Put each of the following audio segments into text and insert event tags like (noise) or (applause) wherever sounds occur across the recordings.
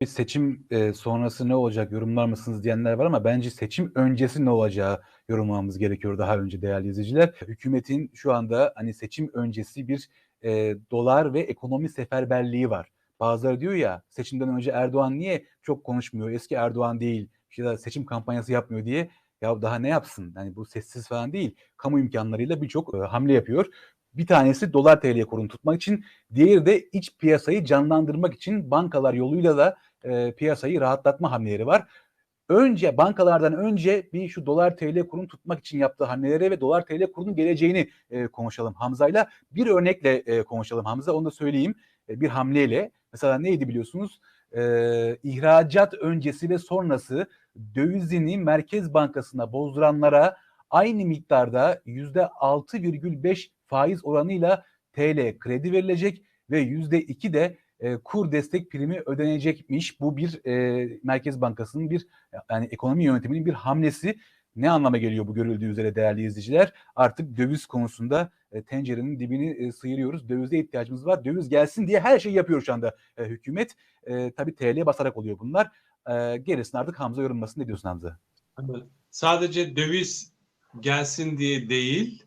Bir seçim e, sonrası ne olacak yorumlar mısınız diyenler var ama bence seçim öncesi ne olacağı yorumlamamız gerekiyor daha önce değerli izleyiciler. Hükümetin şu anda hani seçim öncesi bir e, dolar ve ekonomi seferberliği var. Bazıları diyor ya seçimden önce Erdoğan niye çok konuşmuyor? Eski Erdoğan değil. Ya da seçim kampanyası yapmıyor diye. Ya daha ne yapsın? Yani bu sessiz falan değil. Kamu imkanlarıyla birçok e, hamle yapıyor. Bir tanesi dolar TL kurunu tutmak için, diğeri de iç piyasayı canlandırmak için bankalar yoluyla da e, piyasayı rahatlatma hamleleri var. Önce bankalardan önce bir şu dolar TL kurunu tutmak için yaptığı hamleleri ve dolar TL kurunun geleceğini e, konuşalım Hamza'yla. Bir örnekle e, konuşalım Hamza onu da söyleyeyim. E, bir hamleyle mesela neydi biliyorsunuz? E, ihracat öncesi ve sonrası dövizini Merkez Bankası'na bozduranlara aynı miktarda %6,5 faiz oranıyla TL kredi verilecek ve %2 de e, kur destek primi ödenecekmiş. Bu bir e, Merkez Bankası'nın bir yani ekonomi yönetiminin bir hamlesi. Ne anlama geliyor bu görüldüğü üzere değerli izleyiciler? Artık döviz konusunda e, tencerenin dibini e, sıyırıyoruz. Dövize ihtiyacımız var. Döviz gelsin diye her şeyi yapıyor şu anda e, hükümet. E, tabii TL'ye basarak oluyor bunlar. E, gerisini artık Hamza yorumlasın. Ne diyorsun Hamza? Sadece döviz gelsin diye değil,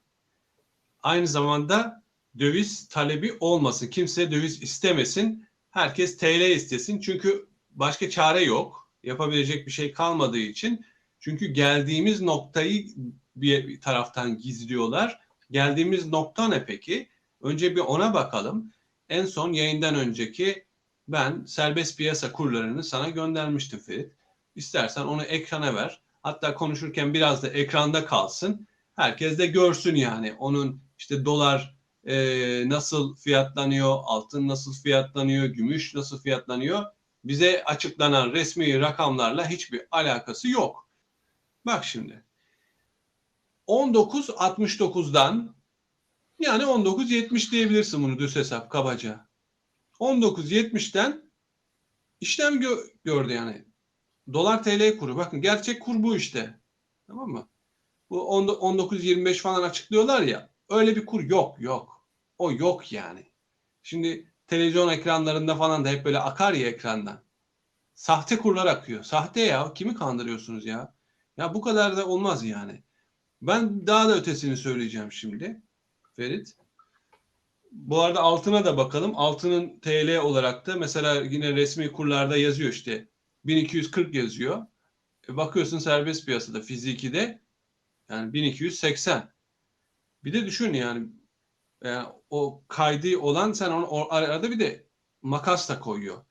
aynı zamanda döviz talebi olmasın. Kimse döviz istemesin. Herkes TL istesin. Çünkü başka çare yok. Yapabilecek bir şey kalmadığı için. Çünkü geldiğimiz noktayı bir taraftan gizliyorlar. Geldiğimiz nokta ne peki? Önce bir ona bakalım. En son yayından önceki ben serbest piyasa kurlarını sana göndermiştim Ferit. İstersen onu ekrana ver. Hatta konuşurken biraz da ekranda kalsın. Herkes de görsün yani onun işte dolar e, nasıl fiyatlanıyor, altın nasıl fiyatlanıyor, gümüş nasıl fiyatlanıyor. Bize açıklanan resmi rakamlarla hiçbir alakası yok. Bak şimdi. 19.69'dan yani 19.70 diyebilirsin bunu düz hesap kabaca. 19.70'ten işlem gö gördü yani. Dolar TL kuru. Bakın gerçek kur bu işte. Tamam mı? Bu 19.25 falan açıklıyorlar ya. Öyle bir kur yok yok. O yok yani. Şimdi televizyon ekranlarında falan da hep böyle akar ya ekrandan. Sahte kurlar akıyor. Sahte ya. Kimi kandırıyorsunuz ya? Ya bu kadar da olmaz yani. Ben daha da ötesini söyleyeceğim şimdi. Ferit. Bu arada altına da bakalım. Altının TL olarak da mesela yine resmi kurlarda yazıyor işte. 1240 yazıyor. E bakıyorsun serbest piyasada fiziki de yani 1280. Bir de düşün yani e, o kaydı olan sen onu arada bir de makas da koyuyor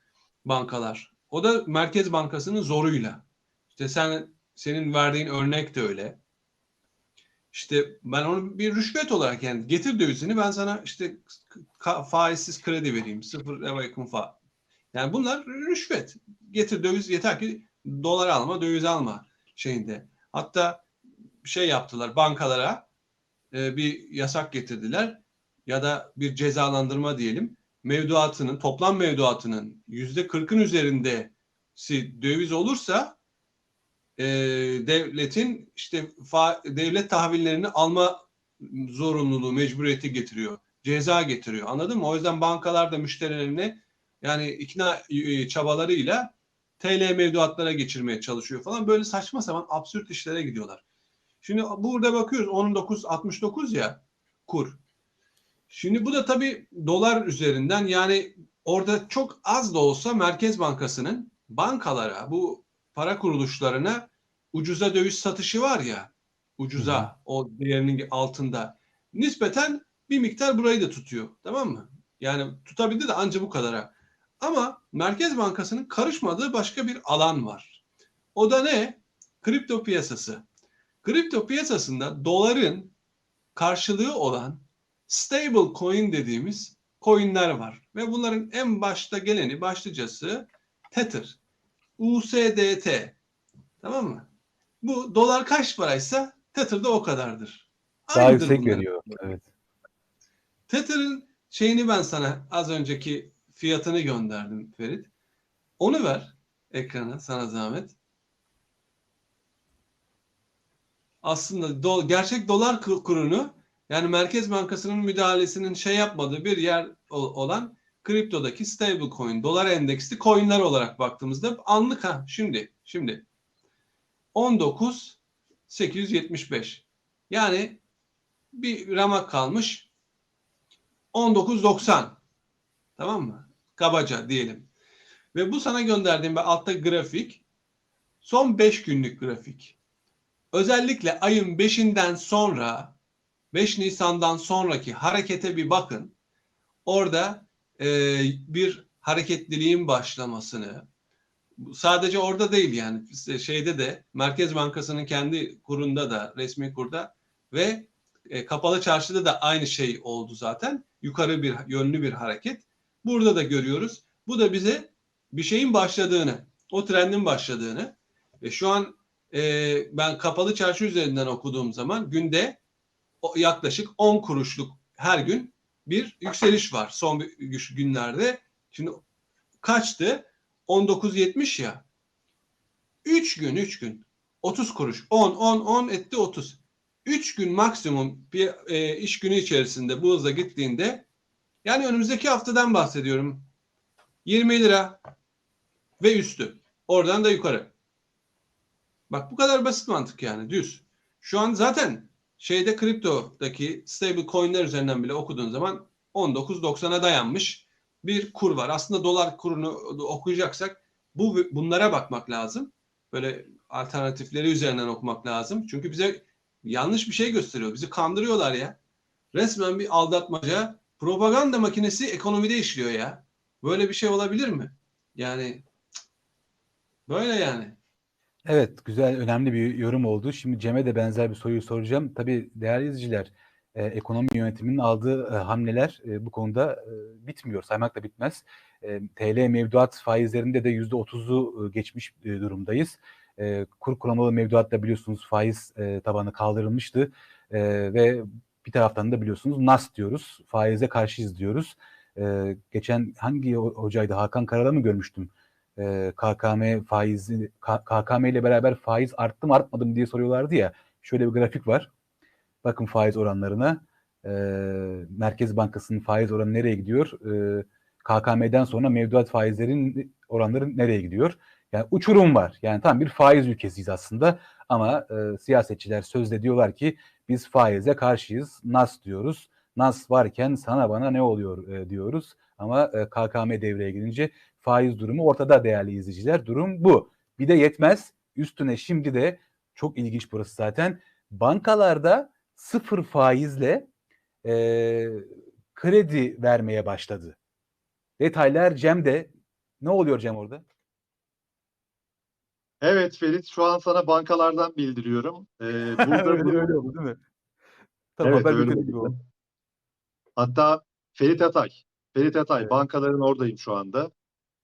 bankalar. O da Merkez Bankası'nın zoruyla. İşte sen senin verdiğin örnek de öyle. İşte ben onu bir rüşvet olarak yani getir dövizini ben sana işte faizsiz kredi vereyim. Sıfır eva yakın fa. Yani bunlar rüşvet. Getir döviz yeter ki dolar alma, döviz alma şeyinde. Hatta şey yaptılar bankalara e, bir yasak getirdiler ya da bir cezalandırma diyelim. Mevduatının toplam mevduatının yüzde kırkın üzerinde döviz olursa e, devletin işte fa, devlet tahvillerini alma zorunluluğu, mecburiyeti getiriyor. Ceza getiriyor. Anladın mı? O yüzden bankalar da müşterilerine yani ikna e, çabalarıyla TL mevduatlara geçirmeye çalışıyor falan. Böyle saçma sapan absürt işlere gidiyorlar. Şimdi burada bakıyoruz 19.69 ya kur. Şimdi bu da tabii dolar üzerinden yani orada çok az da olsa Merkez Bankası'nın bankalara bu para kuruluşlarına ucuza döviz satışı var ya ucuza Hı. o değerinin altında nispeten bir miktar burayı da tutuyor tamam mı? Yani tutabildi de anca bu kadara. Ama Merkez Bankası'nın karışmadığı başka bir alan var. O da ne? Kripto piyasası. Kripto piyasasında doların karşılığı olan stable coin dediğimiz coinler var. Ve bunların en başta geleni başlıcası Tether. USDT. Tamam mı? Bu dolar kaç paraysa Tether da o kadardır. Daha Aynıdır yüksek bunlar. veriyor. Evet. Tether'ın şeyini ben sana az önceki fiyatını gönderdim Ferit. Onu ver ekrana sana zahmet. Aslında do, gerçek dolar kurunu yani Merkez Bankası'nın müdahalesinin şey yapmadığı bir yer olan kriptodaki stable coin, dolar endeksli coinler olarak baktığımızda anlık ha şimdi şimdi 19 875. Yani bir ramak kalmış 19.90. Tamam mı? Kabaca diyelim. Ve bu sana gönderdiğim ben altta grafik son 5 günlük grafik. Özellikle ayın 5'inden sonra 5 Nisan'dan sonraki harekete bir bakın. Orada e, bir hareketliliğin başlamasını sadece orada değil yani şeyde de Merkez Bankası'nın kendi kurunda da resmi kurda ve e, kapalı çarşıda da aynı şey oldu zaten. Yukarı bir yönlü bir hareket. Burada da görüyoruz. Bu da bize bir şeyin başladığını, o trendin başladığını ve şu an e, ben kapalı çarşı üzerinden okuduğum zaman günde yaklaşık 10 kuruşluk her gün bir yükseliş var son günlerde. Şimdi kaçtı? 19.70 ya. 3 gün 3 gün 30 kuruş 10 10 10 etti 30. 3 gün maksimum bir e, iş günü içerisinde bu hızla gittiğinde yani önümüzdeki haftadan bahsediyorum. 20 lira ve üstü. Oradan da yukarı. Bak bu kadar basit mantık yani düz. Şu an zaten şeyde kriptodaki stable coinler üzerinden bile okuduğun zaman 19.90'a dayanmış bir kur var. Aslında dolar kurunu okuyacaksak bu bunlara bakmak lazım. Böyle alternatifleri üzerinden okumak lazım. Çünkü bize yanlış bir şey gösteriyor. Bizi kandırıyorlar ya. Resmen bir aldatmaca, propaganda makinesi ekonomide işliyor ya. Böyle bir şey olabilir mi? Yani böyle yani. Evet, güzel, önemli bir yorum oldu. Şimdi Cem'e de benzer bir soruyu soracağım. Tabii değerli izleyiciler, e, ekonomi yönetiminin aldığı e, hamleler e, bu konuda e, bitmiyor, saymakla bitmez. E, TL mevduat faizlerinde de %30'u e, geçmiş e, durumdayız. E, kur korumalı mevduatta biliyorsunuz faiz e, tabanı kaldırılmıştı E, ve bir taraftan da biliyorsunuz NAS diyoruz, faize karşıyız diyoruz. E, geçen hangi ho- hocaydı, Hakan Karada mı görmüştüm? KKM faizi, KKM ile beraber faiz arttı mı artmadı mı diye soruyorlardı ya. Şöyle bir grafik var. Bakın faiz oranlarına. Merkez Bankası'nın faiz oranı nereye gidiyor? KKM'den sonra mevduat faizlerin oranları nereye gidiyor? Yani uçurum var. Yani tam bir faiz ülkesiyiz aslında. Ama e, siyasetçiler sözde diyorlar ki biz faize karşıyız. Nas diyoruz. Nas varken sana bana ne oluyor e, diyoruz. Ama e, KKM devreye girince faiz durumu ortada değerli izleyiciler. Durum bu. Bir de yetmez. Üstüne şimdi de çok ilginç burası zaten. Bankalarda sıfır faizle e, kredi vermeye başladı. Detaylar Cem'de. Ne oluyor Cem orada? Evet Ferit, şu an sana bankalardan bildiriyorum. Ee, burada (laughs) öyle, bu- öyle oldu değil mi? Tamam Evet, öyle gibi oldu. hatta Ferit Atay, Ferit Atay, Evet. bankaların oradayım şu anda.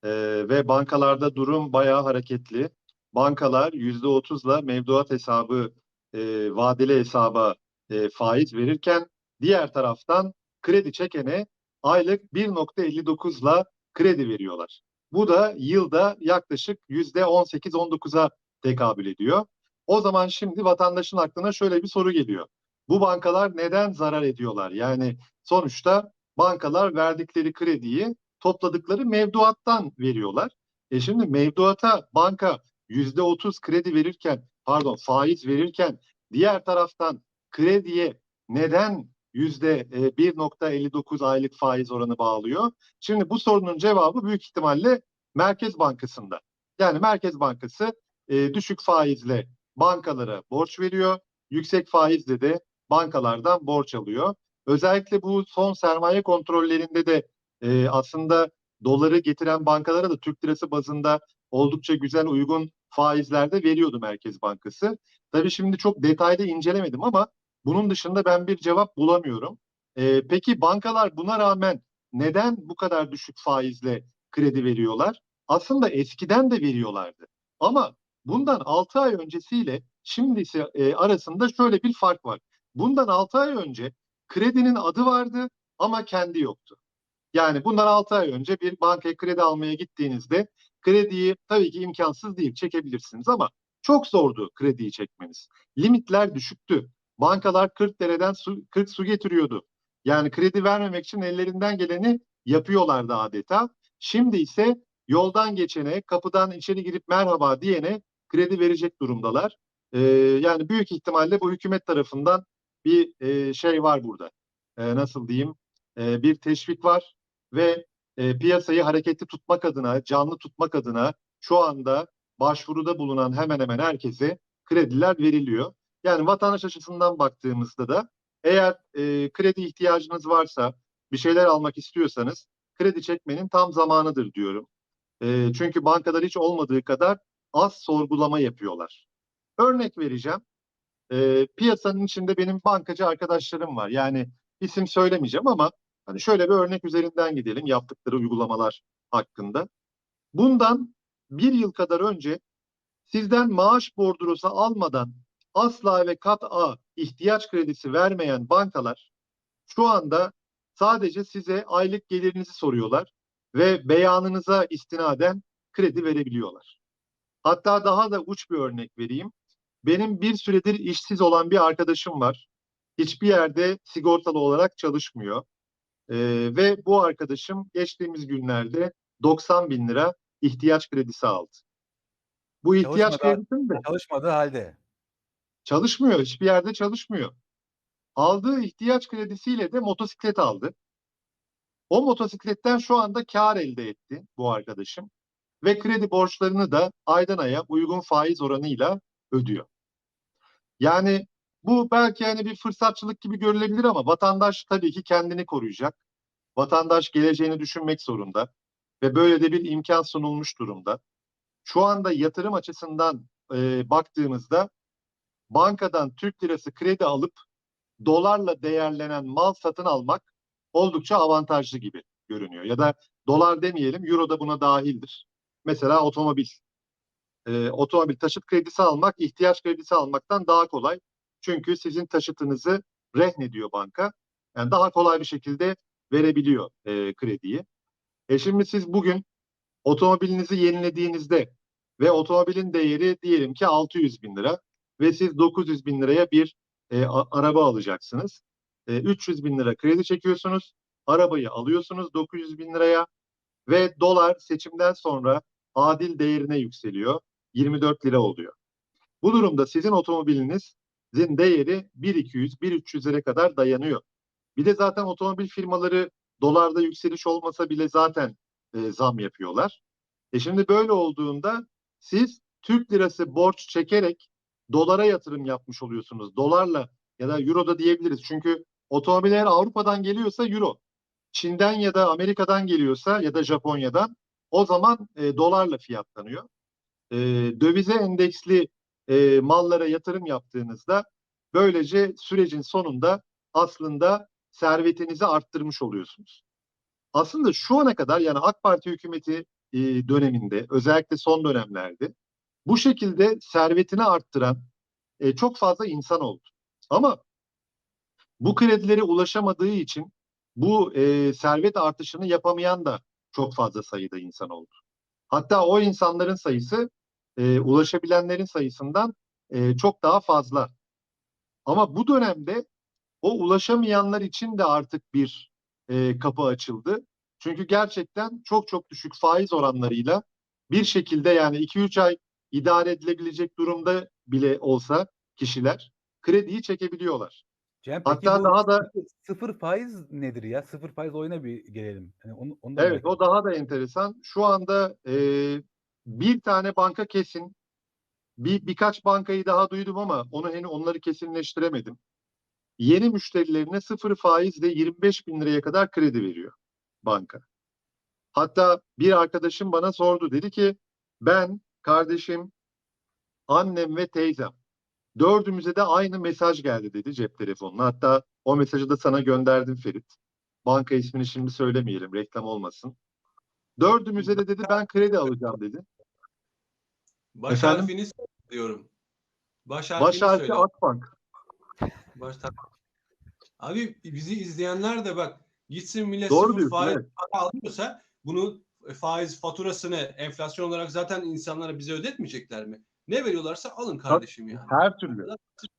Ee, ve bankalarda durum bayağı hareketli. Bankalar %30'la mevduat hesabı, e, vadeli hesaba e, faiz verirken diğer taraftan kredi çekene aylık 1.59'la kredi veriyorlar. Bu da yılda yaklaşık %18-19'a tekabül ediyor. O zaman şimdi vatandaşın aklına şöyle bir soru geliyor. Bu bankalar neden zarar ediyorlar? Yani sonuçta bankalar verdikleri krediyi topladıkları mevduattan veriyorlar. E şimdi mevduata banka yüzde otuz kredi verirken, pardon faiz verirken diğer taraftan krediye neden yüzde e, 1.59 aylık faiz oranı bağlıyor? Şimdi bu sorunun cevabı büyük ihtimalle Merkez Bankası'nda. Yani Merkez Bankası e, düşük faizle bankalara borç veriyor, yüksek faizle de bankalardan borç alıyor. Özellikle bu son sermaye kontrollerinde de e, aslında doları getiren bankalara da Türk lirası bazında oldukça güzel uygun faizlerde veriyordu Merkez Bankası. Tabii şimdi çok detaylı incelemedim ama bunun dışında ben bir cevap bulamıyorum. E, peki bankalar buna rağmen neden bu kadar düşük faizle kredi veriyorlar? Aslında eskiden de veriyorlardı. Ama bundan 6 ay öncesiyle şimdisi e, arasında şöyle bir fark var. Bundan 6 ay önce kredinin adı vardı ama kendi yoktu. Yani bundan 6 ay önce bir bankaya kredi almaya gittiğinizde krediyi tabii ki imkansız değil çekebilirsiniz ama çok zordu krediyi çekmeniz. Limitler düşüktü. Bankalar 40 dereden su, 40 su getiriyordu. Yani kredi vermemek için ellerinden geleni yapıyorlardı adeta. Şimdi ise yoldan geçene, kapıdan içeri girip merhaba diyene kredi verecek durumdalar. Ee, yani büyük ihtimalle bu hükümet tarafından bir e, şey var burada. Ee, nasıl diyeyim? Ee, bir teşvik var ve e, piyasayı hareketli tutmak adına, canlı tutmak adına şu anda başvuruda bulunan hemen hemen herkese krediler veriliyor. Yani vatandaş açısından baktığımızda da eğer e, kredi ihtiyacınız varsa, bir şeyler almak istiyorsanız kredi çekmenin tam zamanıdır diyorum. E, çünkü bankalar hiç olmadığı kadar az sorgulama yapıyorlar. Örnek vereceğim. E, piyasanın içinde benim bankacı arkadaşlarım var. Yani isim söylemeyeceğim ama hani şöyle bir örnek üzerinden gidelim yaptıkları uygulamalar hakkında. Bundan bir yıl kadar önce sizden maaş bordrosu almadan asla ve kat'a ihtiyaç kredisi vermeyen bankalar şu anda sadece size aylık gelirinizi soruyorlar ve beyanınıza istinaden kredi verebiliyorlar. Hatta daha da uç bir örnek vereyim. Benim bir süredir işsiz olan bir arkadaşım var. Hiçbir yerde sigortalı olarak çalışmıyor. Ee, ve bu arkadaşım geçtiğimiz günlerde 90 bin lira ihtiyaç kredisi aldı. Bu ihtiyaç kredisini de Çalışmadığı halde. çalışmıyor. Hiçbir yerde çalışmıyor. Aldığı ihtiyaç kredisiyle de motosiklet aldı. O motosikletten şu anda kar elde etti bu arkadaşım. Ve kredi borçlarını da aydan aya uygun faiz oranıyla ödüyor. Yani bu belki hani bir fırsatçılık gibi görülebilir ama vatandaş tabii ki kendini koruyacak. Vatandaş geleceğini düşünmek zorunda ve böyle de bir imkan sunulmuş durumda. Şu anda yatırım açısından e, baktığımızda bankadan Türk lirası kredi alıp dolarla değerlenen mal satın almak oldukça avantajlı gibi görünüyor. Ya da dolar demeyelim, euro da buna dahildir. Mesela otomobil. Ee, otomobil taşıt kredisi almak, ihtiyaç kredisi almaktan daha kolay. Çünkü sizin taşıtınızı rehnediyor banka. Yani daha kolay bir şekilde verebiliyor e, krediyi. E şimdi siz bugün otomobilinizi yenilediğinizde ve otomobilin değeri diyelim ki 600 bin lira ve siz 900 bin liraya bir e, araba alacaksınız. E, 300 bin lira kredi çekiyorsunuz. Arabayı alıyorsunuz 900 bin liraya ve dolar seçimden sonra adil değerine yükseliyor. 24 lira oluyor. Bu durumda sizin otomobilinizin değeri 1.200-1.300'lere kadar dayanıyor. Bir de zaten otomobil firmaları dolarda yükseliş olmasa bile zaten e, zam yapıyorlar. E şimdi böyle olduğunda siz Türk lirası borç çekerek dolara yatırım yapmış oluyorsunuz. Dolarla ya da euro da diyebiliriz. Çünkü otomobil eğer Avrupa'dan geliyorsa euro. Çin'den ya da Amerika'dan geliyorsa ya da Japonya'dan o zaman e, dolarla fiyatlanıyor. E, dövize endeksli e, mallara yatırım yaptığınızda böylece sürecin sonunda aslında servetinizi arttırmış oluyorsunuz. Aslında şu ana kadar yani AK Parti hükümeti e, döneminde özellikle son dönemlerde bu şekilde servetini arttıran e, çok fazla insan oldu. Ama bu kredilere ulaşamadığı için bu e, servet artışını yapamayan da çok fazla sayıda insan oldu. Hatta o insanların sayısı e, ulaşabilenlerin sayısından e, çok daha fazla. Ama bu dönemde o ulaşamayanlar için de artık bir e, kapı açıldı. Çünkü gerçekten çok çok düşük faiz oranlarıyla bir şekilde yani 2-3 ay idare edilebilecek durumda bile olsa kişiler krediyi çekebiliyorlar. Cem Hatta daha da sıfır, faiz nedir ya? Sıfır faiz oyuna bir gelelim. Yani onu, onu da Evet, o daha da enteresan. Şu anda e, bir tane banka kesin, bir birkaç bankayı daha duydum ama onu henüz onları kesinleştiremedim. Yeni müşterilerine sıfır faizle 25 bin liraya kadar kredi veriyor banka. Hatta bir arkadaşım bana sordu. Dedi ki ben, kardeşim, annem ve teyzem dördümüze de aynı mesaj geldi dedi cep telefonuna. Hatta o mesajı da sana gönderdim Ferit. Banka ismini şimdi söylemeyelim reklam olmasın. Dördümüze de dedi ben kredi alacağım dedi. Baş Efendim? harfini diyorum. Baş harfini Baş harfi söyle. Akbank. Baş harf- Abi bizi izleyenler de bak gitsin millet Doğru sıfır diyorsun, faiz evet. para alıyorsa bunu faiz faturasını enflasyon olarak zaten insanlara bize ödetmeyecekler mi? Ne veriyorlarsa alın kardeşim ya. Her türlü.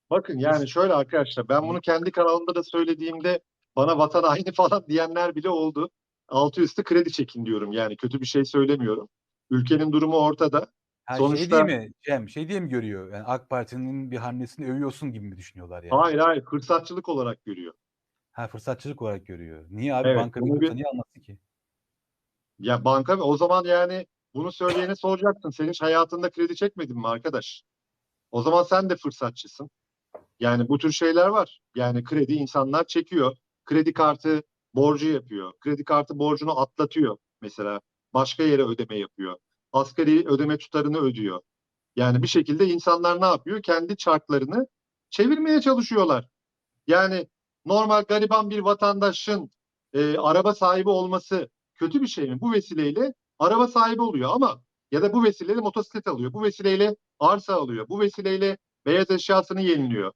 Bakın yani şöyle arkadaşlar ben bunu kendi kanalımda da söylediğimde bana vatan (laughs) haini falan diyenler bile oldu. altı üstü kredi çekin diyorum. Yani kötü bir şey söylemiyorum. Ülkenin durumu ortada. Ha, şey Sonuçta- diye mi Cem şey diye mi görüyor? Yani AK Parti'nin bir hamlesini övüyorsun gibi mi düşünüyorlar yani? Hayır hayır fırsatçılık olarak görüyor. Ha fırsatçılık olarak görüyor. Niye abi Evet, banka bunu bir bir- niye almasın ki? Ya banka o zaman yani bunu söyleyene soracaksın. Sen hiç hayatında kredi çekmedin mi arkadaş? O zaman sen de fırsatçısın. Yani bu tür şeyler var. Yani kredi insanlar çekiyor. Kredi kartı borcu yapıyor. Kredi kartı borcunu atlatıyor mesela. Başka yere ödeme yapıyor. Asgari ödeme tutarını ödüyor. Yani bir şekilde insanlar ne yapıyor? Kendi çarklarını çevirmeye çalışıyorlar. Yani normal gariban bir vatandaşın e, araba sahibi olması kötü bir şey mi? Bu vesileyle araba sahibi oluyor ama ya da bu vesileyle motosiklet alıyor. Bu vesileyle arsa alıyor. Bu vesileyle beyaz eşyasını yeniliyor.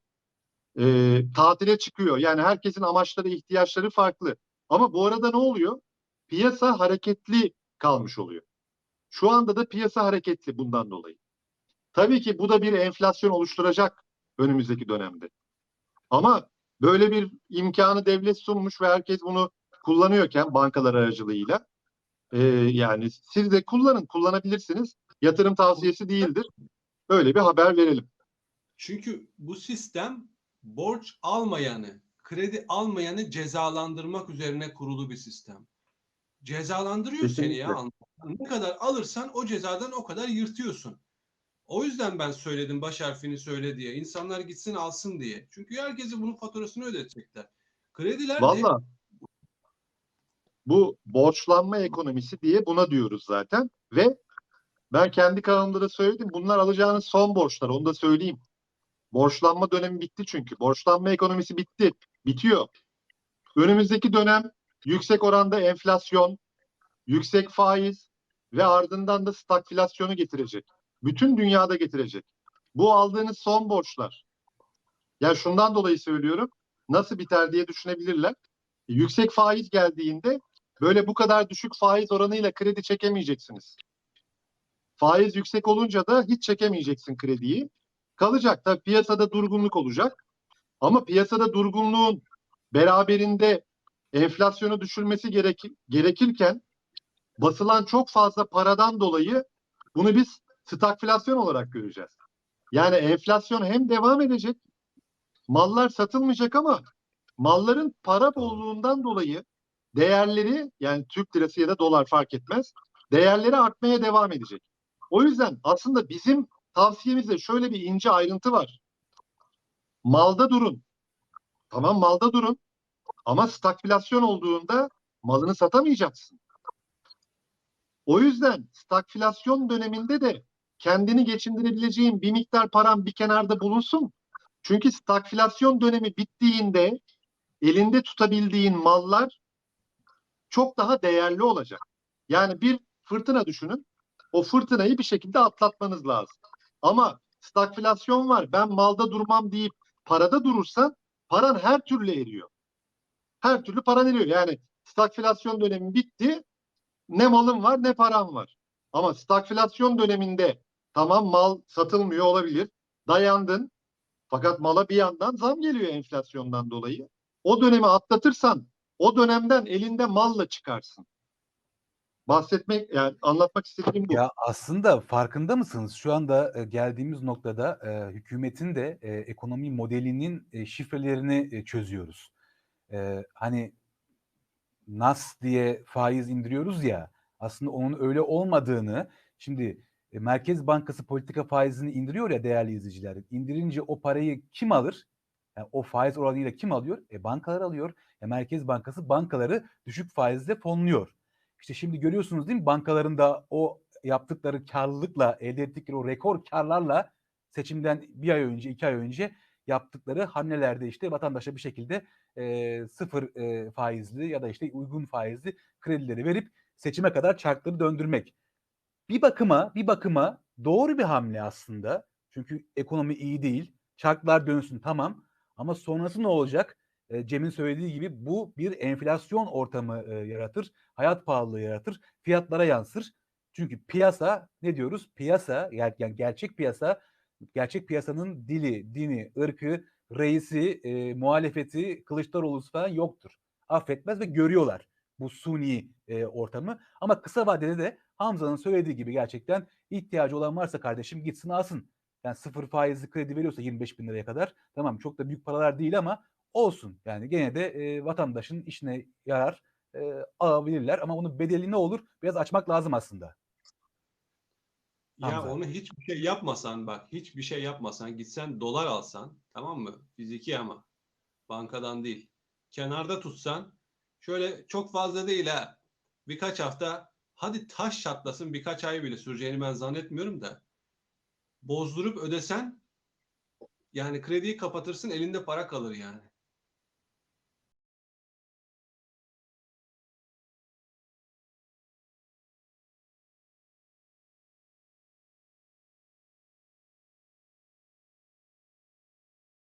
Ee, tatile çıkıyor. Yani herkesin amaçları, ihtiyaçları farklı. Ama bu arada ne oluyor? Piyasa hareketli kalmış oluyor. Şu anda da piyasa hareketli bundan dolayı. Tabii ki bu da bir enflasyon oluşturacak önümüzdeki dönemde. Ama böyle bir imkanı devlet sunmuş ve herkes bunu kullanıyorken bankalar aracılığıyla e, yani siz de kullanın, kullanabilirsiniz. Yatırım tavsiyesi değildir. Böyle bir haber verelim. Çünkü bu sistem borç almayanı, kredi almayanı cezalandırmak üzerine kurulu bir sistem. Cezalandırıyor seni ya. Ne kadar alırsan o cezadan o kadar yırtıyorsun. O yüzden ben söyledim baş harfini söyle diye. İnsanlar gitsin alsın diye. Çünkü herkese bunun faturasını ödetecekler. Krediler de Valla bu borçlanma ekonomisi diye buna diyoruz zaten ve ben kendi kanalımda da söyledim. Bunlar alacağınız son borçlar. Onu da söyleyeyim. Borçlanma dönemi bitti çünkü. Borçlanma ekonomisi bitti. Bitiyor. Önümüzdeki dönem yüksek oranda enflasyon, yüksek faiz ve ardından da stagflasyonu getirecek. Bütün dünyada getirecek. Bu aldığınız son borçlar. Ya şundan dolayı söylüyorum. Nasıl biter diye düşünebilirler. Yüksek faiz geldiğinde böyle bu kadar düşük faiz oranıyla kredi çekemeyeceksiniz. Faiz yüksek olunca da hiç çekemeyeceksin krediyi. Kalacak da piyasada durgunluk olacak. Ama piyasada durgunluğun beraberinde enflasyonu düşürmesi gerek, gerekirken basılan çok fazla paradan dolayı bunu biz stagflasyon olarak göreceğiz. Yani enflasyon hem devam edecek, mallar satılmayacak ama malların para bolluğundan dolayı değerleri yani Türk lirası ya da dolar fark etmez değerleri artmaya devam edecek. O yüzden aslında bizim tavsiyemizde şöyle bir ince ayrıntı var. Malda durun. Tamam malda durun. Ama stagflasyon olduğunda malını satamayacaksın. O yüzden stagflasyon döneminde de kendini geçindirebileceğin bir miktar paran bir kenarda bulunsun. Çünkü stagflasyon dönemi bittiğinde elinde tutabildiğin mallar çok daha değerli olacak. Yani bir fırtına düşünün. O fırtınayı bir şekilde atlatmanız lazım. Ama stagflasyon var. Ben malda durmam deyip parada durursan paran her türlü eriyor. Her türlü paran eriyor. Yani stagflasyon dönemi bitti. Ne malın var ne paran var. Ama stagflasyon döneminde tamam mal satılmıyor olabilir. Dayandın. Fakat mala bir yandan zam geliyor enflasyondan dolayı. O dönemi atlatırsan o dönemden elinde malla çıkarsın. Bahsetmek yani anlatmak istediğim bu. Ya aslında farkında mısınız? Şu anda e, geldiğimiz noktada e, hükümetin de e, ekonomi modelinin e, şifrelerini e, çözüyoruz. E, hani nas diye faiz indiriyoruz ya aslında onun öyle olmadığını şimdi e, Merkez Bankası politika faizini indiriyor ya değerli izleyiciler. İndirince o parayı kim alır? Yani o faiz oranıyla kim alıyor? E bankalar alıyor. E, Merkez Bankası bankaları düşük faizle fonluyor. İşte şimdi görüyorsunuz değil mi bankaların da o yaptıkları karlılıkla elde ettikleri o rekor karlarla seçimden bir ay önce iki ay önce yaptıkları hamlelerde işte vatandaşa bir şekilde e, sıfır e, faizli ya da işte uygun faizli kredileri verip seçime kadar çarkları döndürmek. Bir bakıma bir bakıma doğru bir hamle aslında. Çünkü ekonomi iyi değil. Çarklar dönsün tamam ama sonrası ne olacak? E, Cem'in söylediği gibi bu bir enflasyon ortamı e, yaratır. Hayat pahalılığı yaratır. Fiyatlara yansır. Çünkü piyasa ne diyoruz? Piyasa yani gerçek piyasa gerçek piyasanın dili, dini, ırkı, reisi, e, muhalefeti, Kılıçdaroğlu falan yoktur. Affetmez ve görüyorlar. bu suni e, ortamı. Ama kısa vadede de Hamza'nın söylediği gibi gerçekten ihtiyacı olan varsa kardeşim gitsin alsın. Yani sıfır faizli kredi veriyorsa 25 bin liraya kadar tamam çok da büyük paralar değil ama olsun. Yani gene de e, vatandaşın işine yarar e, alabilirler ama bunun bedeli ne olur biraz açmak lazım aslında. Ya Hamza. onu hiçbir şey yapmasan bak hiçbir şey yapmasan gitsen dolar alsan tamam mı? Fiziki ama bankadan değil. Kenarda tutsan şöyle çok fazla değil ha. Birkaç hafta hadi taş çatlasın birkaç ay bile süreceğini ben zannetmiyorum da bozdurup ödesen yani krediyi kapatırsın elinde para kalır yani.